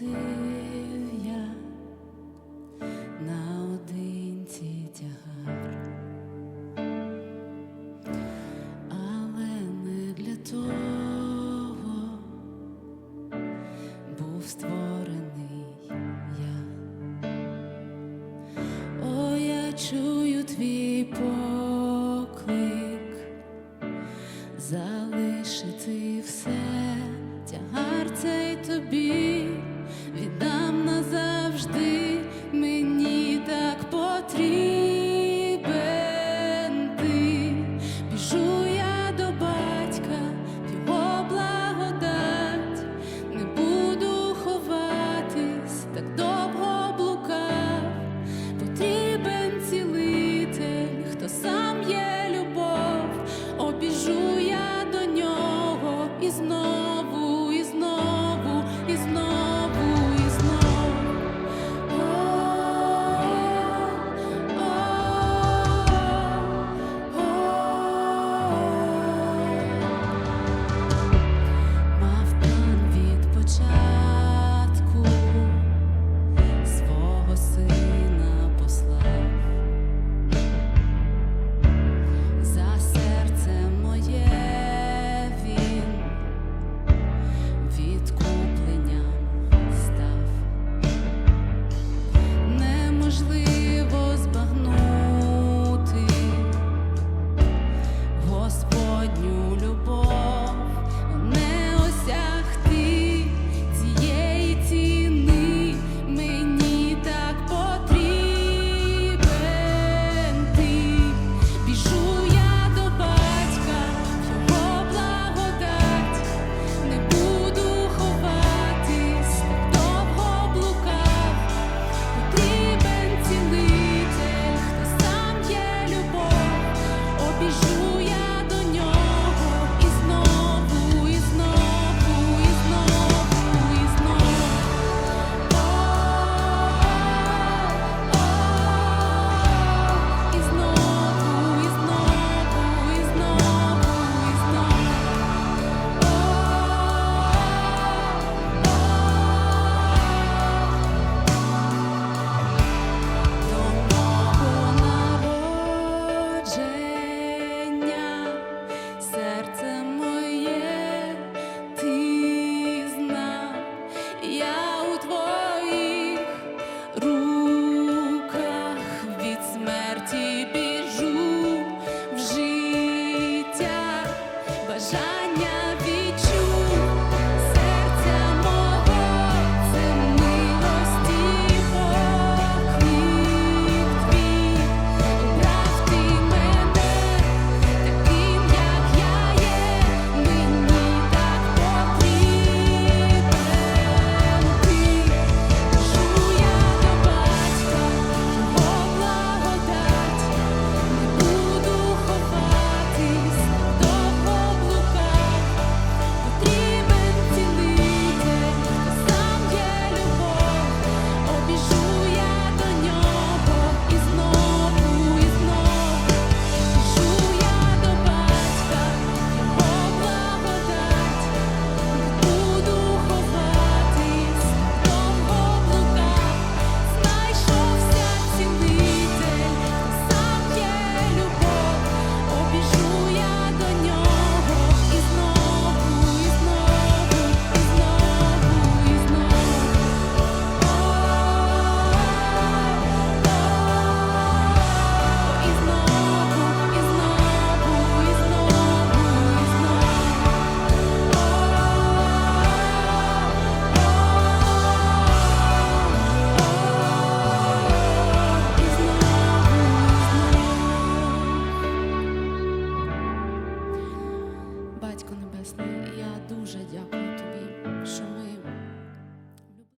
носив я наодинці тягар, але не для того був створений я, о, я чую твій по. і знов.